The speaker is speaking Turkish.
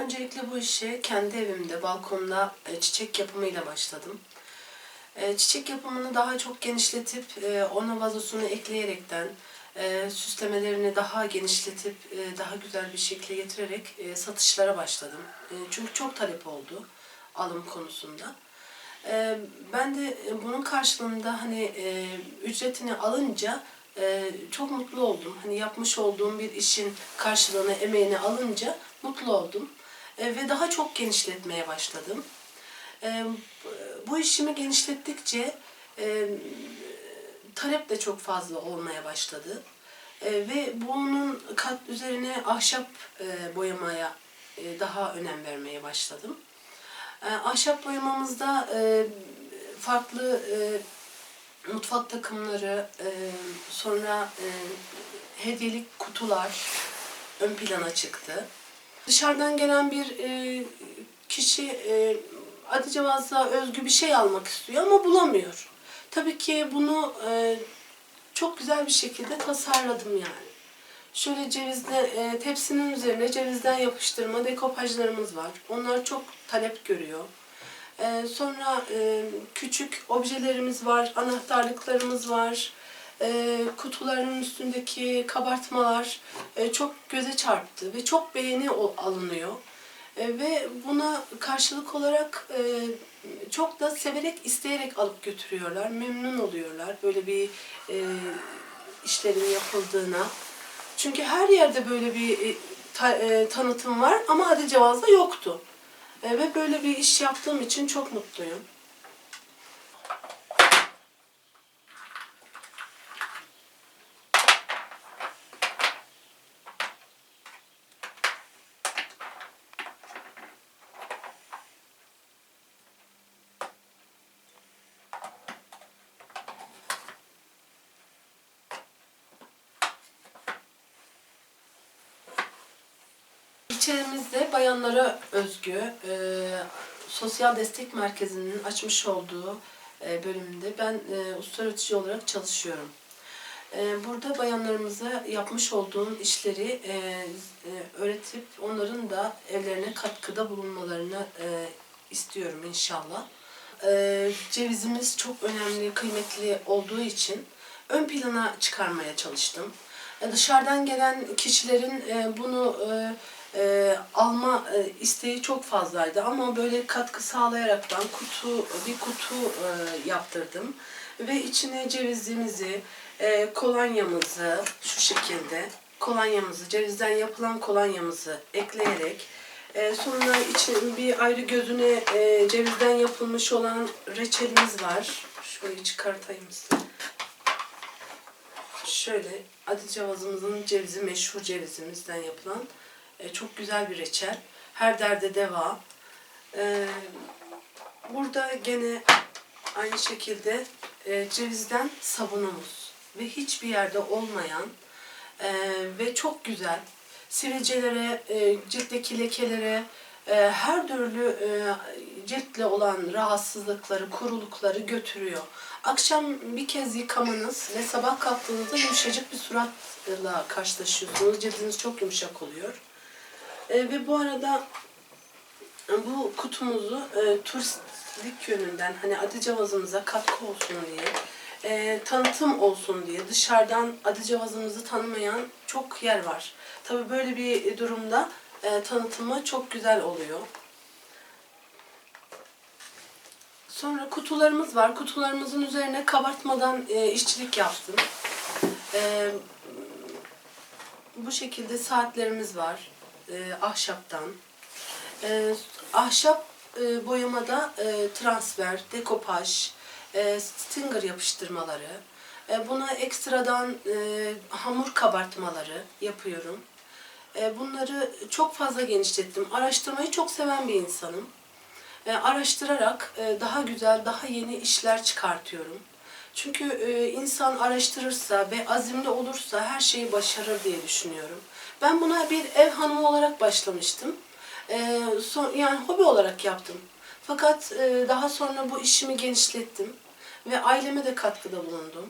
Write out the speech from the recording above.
Öncelikle bu işe kendi evimde, balkonda e, çiçek yapımıyla başladım. E, Çiçek yapımını daha çok genişletip, e, ona vazosunu ekleyerekten, süslemelerini daha genişletip, daha güzel bir şekle getirerek satışlara başladım. Çünkü çok talep oldu alım konusunda. Ben de bunun karşılığında hani ücretini alınca çok mutlu oldum. Hani yapmış olduğum bir işin karşılığını, emeğini alınca mutlu oldum. E, Ve daha çok genişletmeye başladım. E, Bu işimi genişlettikçe e, talep de çok fazla olmaya başladı. E, Ve bunun kat üzerine ahşap e, boyamaya e, daha önem vermeye başladım. Ahşap boyamamızda farklı mutfak takımları, sonra hediyelik kutular ön plana çıktı. Dışarıdan gelen bir e, kişi e, Adıcavaz'da özgü bir şey almak istiyor ama bulamıyor. Tabii ki bunu e, çok güzel bir şekilde tasarladım yani. Şöyle cevizle e, tepsinin üzerine cevizden yapıştırma dekopajlarımız var. Onlar çok talep görüyor. E, sonra e, küçük objelerimiz var, anahtarlıklarımız var. E, kutuların üstündeki kabartmalar e, çok göze çarptı ve çok beğeni alınıyor. E, ve buna karşılık olarak e, çok da severek, isteyerek alıp götürüyorlar. Memnun oluyorlar böyle bir e, işlerin yapıldığına. Çünkü her yerde böyle bir e, ta- e, tanıtım var ama Adıcavaz'da yoktu. E, ve böyle bir iş yaptığım için çok mutluyum. İlçemizde bayanlara özgü e, sosyal destek merkezinin açmış olduğu e, bölümünde ben e, usta öğretici olarak çalışıyorum. E, burada bayanlarımıza yapmış olduğum işleri e, e, öğretip onların da evlerine katkıda bulunmalarını e, istiyorum inşallah. E, cevizimiz çok önemli, kıymetli olduğu için ön plana çıkarmaya çalıştım. E, Dışarıdan gelen kişilerin e, bunu e, alma e, isteği çok fazlaydı ama böyle katkı sağlayarak ben kutu bir kutu e, yaptırdım ve içine cevizimizi, e, kolonyamızı şu şekilde kolonyamızı cevizden yapılan kolonyamızı ekleyerek e, sonra için bir ayrı gözüne e, cevizden yapılmış olan reçelimiz var. Şöyle çıkartayım size. Şöyle Adıcavaz'ımızın cevizi meşhur cevizimizden yapılan e, çok güzel bir reçel. Her derde deva. E, burada gene aynı şekilde e, cevizden sabunumuz ve hiçbir yerde olmayan ve çok güzel sivilcelere, ciltteki lekelere, her türlü ciltle olan rahatsızlıkları, kurulukları götürüyor. Akşam bir kez yıkamanız ve sabah kalktığınızda yumuşacık bir suratla karşılaşıyorsunuz. Cildiniz çok yumuşak oluyor. E, ve bu arada bu kutumuzu e, turistlik yönünden hani Adıcavaz'ımıza katkı olsun diye, e, tanıtım olsun diye dışarıdan Adıcavaz'ımızı tanımayan çok yer var. Tabii böyle bir durumda e, tanıtımı çok güzel oluyor. Sonra kutularımız var. Kutularımızın üzerine kabartmadan e, işçilik yaptım. E, bu şekilde saatlerimiz var. E, ahşaptan. E, ahşap e, boyamada e, transfer, dekopaj, e, stinger yapıştırmaları. E, buna ekstradan e, hamur kabartmaları yapıyorum. E, bunları çok fazla genişlettim. Araştırmayı çok seven bir insanım. E, araştırarak e, daha güzel, daha yeni işler çıkartıyorum. Çünkü e, insan araştırırsa ve azimli olursa her şeyi başarır diye düşünüyorum. Ben buna bir ev hanımı olarak başlamıştım. E, son, yani hobi olarak yaptım. Fakat e, daha sonra bu işimi genişlettim ve aileme de katkıda bulundum.